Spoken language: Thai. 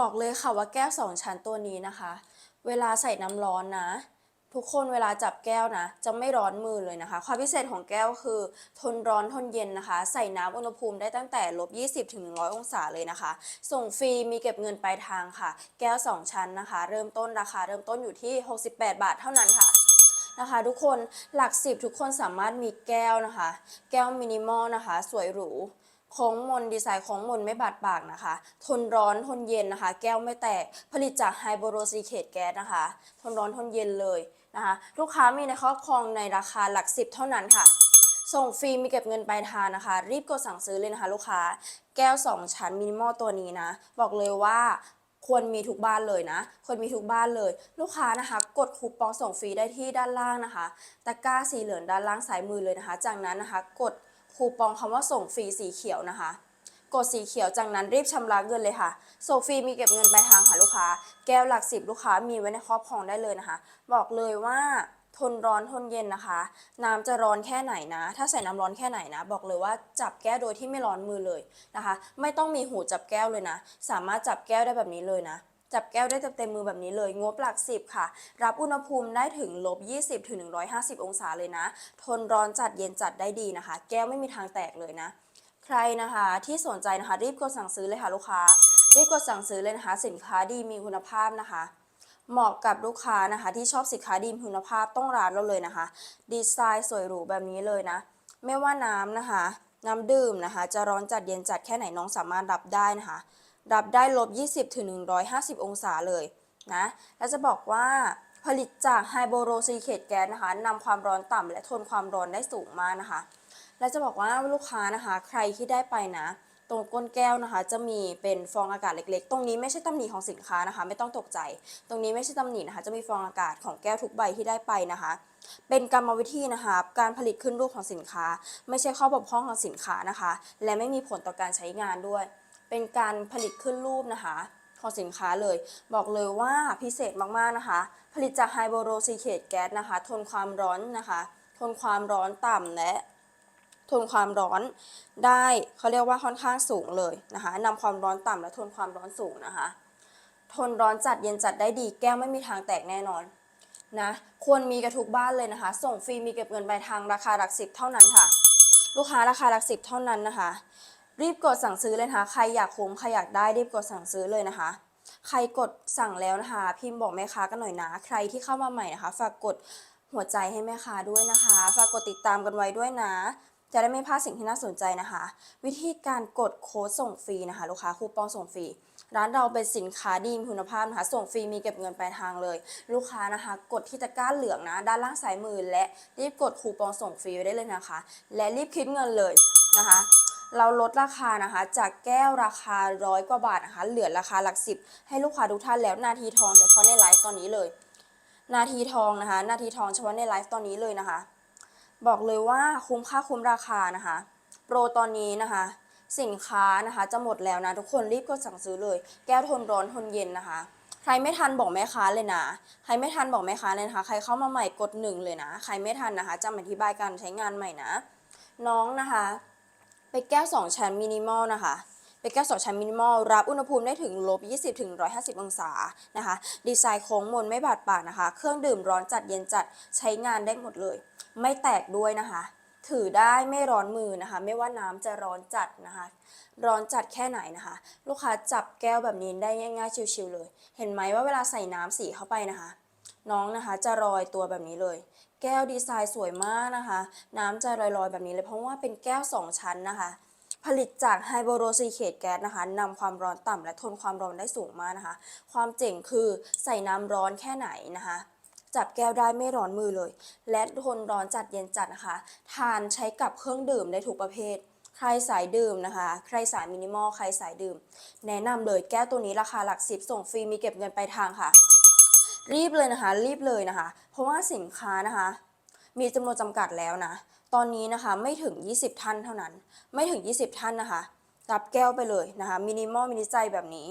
บอกเลยค่ะว่าแก้วสองชั้นตัวนี้นะคะ เวลาใส่น้ำร้อนนะ ทุกคนเวลาจับแก้วนะ จะไม่ร้อนมือเลยนะคะ ความพิเศษของแก้วคือ ทนร้อนทนเย็นนะคะ ใส่น้ำอุณหภูมิได้ตั้งแต่ลบ20ถึง100 องศาเลยนะคะ ส่งฟรีมีเก็บเงินปลายทางค่ะ แก้ว 2 ชั้นนะคะ เริ่มต้นราคาเริ่มต้นอยู่ที่ 68 บาทเท่านั้นค่ะ นะคะ ทุกคนหลักสิบทุกคนสามารถมีแก้วนะคะ แก้วมินิมอลนะคะ สวยหรูโค้งมนดีไซน์โค้งมนไม่บาดปากนะคะ ทนร้อนทนเย็นนะคะ แก้วไม่แตก ผลิตจากไฮโบโรซิเคตแก๊สนะคะ ทนร้อนทนเย็นเลยนะคะ ลูกค้ามีในครอบครองในราคาหลักสิบเท่านั้นค่ะ ส่งฟรีมีเก็บเงินปลายทางนะคะ รีบกดสั่งซื้อเลยนะคะ ลูกค้า แก้ว 2 ชั้นมินิมอลตัวนี้นะ บอกเลยว่า ควรมีทุกบ้านเลยนะ ควรมีทุกบ้านเลย ลูกค้านะคะ กดคูปองส่งฟรีได้ที่ด้านล่างนะคะตะกร้าสีเหลืองด้านล่างซ้ายมือเลยนะคะ จากนั้นนะคะ กดคูปองคำว่าส่งฟรีสีเขียวนะคะ กดสีเขียวจากนั้นรีบชำระเงินเลยค่ะส่งฟรีมีเก็บเงินปลายทางค่ะลูกค้า แก้วหลักสิบลูกค้ามีไว้ในครอบครองได้เลยนะคะ บอกเลยว่า ทนร้อนทนเย็นนะคะ น้ำจะร้อนแค่ไหนนะ ถ้าใส่น้ำร้อนแค่ไหนนะ บอกเลยว่าจับแก้วโดยที่ไม่ร้อนมือเลยนะคะ ไม่ต้องมีหูจับแก้วเลยนะ สามารถจับแก้วได้แบบนี้เลยนะ จับแก้วได้เต็มมือแบบนี้เลย งบหลักสิบค่ะ รับอุณหภูมิได้ถึงลบ 20ถึง150 องศาเลยนะ ทนร้อนจัดเย็นจัดได้ดีนะคะ แก้วไม่มีทางแตกเลยนะ ใครนะคะที่สนใจนะคะรีบกดสั่งซื้อเลยค่ะลูกค้ารีบกดสั่งซื้อเลยนะคะ สินค้าดีมีคุณภาพนะคะ เหมาะกับลูกค้านะคะ ที่ชอบสินค้าดีมีคุณภาพต้องร้านเราเลยนะคะ ดีไซน์สวยหรูแบบนี้เลยนะ ไม่ว่าน้ำนะคะ น้ำดื่มนะคะ จะร้อนจัดเย็นจัดแค่ไหนน้องสามารถรับได้นะคะ รับได้ลบ 20ถึง150 องศาเลยนะและจะบอกว่าผลิตจากไฮโบโรซีเคตแก๊สนะคะนำความร้อนต่ำและทนความร้อนได้สูงมากนะคะ และจะบอกว่าลูกค้านะคะ ใครที่ได้ไปนะ ตรงก้นแก้วนะคะ จะมีเป็นฟองอากาศเล็กๆ ตรงนี้ไม่ใช่ตำหนิของสินค้านะคะ ไม่ต้องตกใจ ตรงนี้ไม่ใช่ตำหนินะคะ จะมีฟองอากาศของแก้วทุกใบที่ได้ไปนะคะ เป็นกรรมวิธีนะคะ การผลิตขึ้นรูปของสินค้า ไม่ใช่ข้อบกพร่องของสินค้านะคะ และไม่มีผลต่อการใช้งานด้วย เป็นการผลิตขึ้นรูปนะคะของสินค้าเลย บอกเลยว่าพิเศษมากๆนะคะ ผลิตจากไฮโบโรซีเคตแก๊สนะคะ ทนความร้อนนะคะ ทนความร้อนต่ำและ ทนความร้อนได้เขาเรียกว่าค่อนข้างสูงเลยนะคะนำความร้อนต่ำและทนความร้อนสูงนะคะ ทนร้อนจัดเย็นจัดได้ดีแก้วไม่มีทางแตกแน่นอนนะควรมีกระทุกบ้านเลยนะคะ ส่งฟรีมีเก็บเงินปลายทางราคาหลักสิบเท่านั้นค่ะ ลูกค้าราคาหลักสิบเท่านั้นนะคะ รีบกดสั่งซื้อเลยนะคะ ใครอยากคุ้มใครอยากได้รีบกดสั่งซื้อเลยนะคะใครกดสั่งแล้วนะคะ พิมพ์บอกแม่ค้ากันหน่อยนะ ใครที่เข้ามาใหม่นะคะ ฝากกดหัวใจให้แม่ค้าด้วยนะคะ ฝากกดติดตามกันไว้ด้วยนะ จะได้ไม่พลาดสิ่งที่น่าสนใจนะคะ วิธีการกดโค้ดส่งฟรีนะคะ ลูกค้าคูปองส่งฟรีร้านเราเป็นสินค้าดีมีคุณภาพนะคะ ส่งฟรีมีเก็บเงินปลายทางเลย ลูกค้านะคะ กดที่ตะกร้าเหลืองนะ ด้านล่างซ้ายมือและรีบกดคูปองส่งฟรีไว้ได้เลยนะคะ และรีบคิดเงินเลยนะคะ เราลดราคานะคะ จากแก้วราคาร้อยกว่าบาทนะคะ เหลือราคาหลักสิบให้ลูกค้าทุกท่านแล้วนาทีทองเฉพาะในไลฟ์ตอนนี้เลย นาทีทองนะคะ นาทีทองเฉพาะในไลฟ์ตอนนี้เลยนะคะ บอกเลยว่าคุ้มค่าคุ้มราคานะคะ โปรตอนนี้นะคะ สินค้านะคะจะหมดแล้วนะทุกคนรีบกดสั่งซื้อเลย แก้วทนร้อนทนเย็นนะคะ ใครไม่ทันบอกแม่ค้าเลยนะ ใครไม่ทันบอกแม่ค้าเลยนะคะ ใครเข้ามาใหม่กดหนึ่งเลยนะ ใครไม่ทันนะคะจะอธิบายการใช้งานใหม่นะ น้องนะคะไปแก้ว 2 ชั้นมินิมอลนะคะไปแก้ว2ชั้นมินิมอล รับอุณหภูมิได้ถึงลบ 20ถึง150 องศานะคะ ดีไซน์โค้งมนไม่บาดปากนะคะ เครื่องดื่มร้อนจัดเย็นจัดใช้งานได้หมดเลย ไม่แตกด้วยนะคะ ถือได้ไม่ร้อนมือนะคะ ไม่ว่าน้ำจะร้อนจัดนะคะ ร้อนจัดแค่ไหนนะคะ ลูกค้าจับแก้วแบบนี้ได้ง่ายๆชิวๆเลย เห็นไหมว่าเวลาใส่น้ำสีเข้าไปนะคะ น้องนะคะจะลอยตัวแบบนี้เลย แก้วดีไซน์สวยมากนะคะ น้ำจะลอยๆแบบนี้เลย เพราะว่าเป็นแก้ว 2 ชั้นนะคะผลิตจากไฮโบโรซีเคตแก๊สนะคะนำความร้อนต่ำและทนความร้อนได้สูงมากนะคะ ความเจ๋งคือใส่น้ำร้อนแค่ไหนนะคะ จับแก้วได้ไม่ร้อนมือเลย และทนร้อนจัดเย็นจัดนะคะ ทานใช้กับเครื่องดื่มได้ทุกประเภท ใครสายดื่มนะคะ ใครสายมินิมอล ใครสายดื่ม แนะนำเลยแก้วตัวนี้ราคาหลักสิบส่งฟรีมีเก็บเงินปลายทางค่ะ รีบเลยนะคะ รีบเลยนะคะ เพราะว่าสินค้านะคะ มีจำนวนจำกัดแล้วนะ ตอนนี้นะคะไม่ถึง 20 ท่านเท่านั้น ไม่ถึง 20 ท่านนะคะ รับแก้วไปเลยนะคะ มินิมอลมินิใจแบบนี้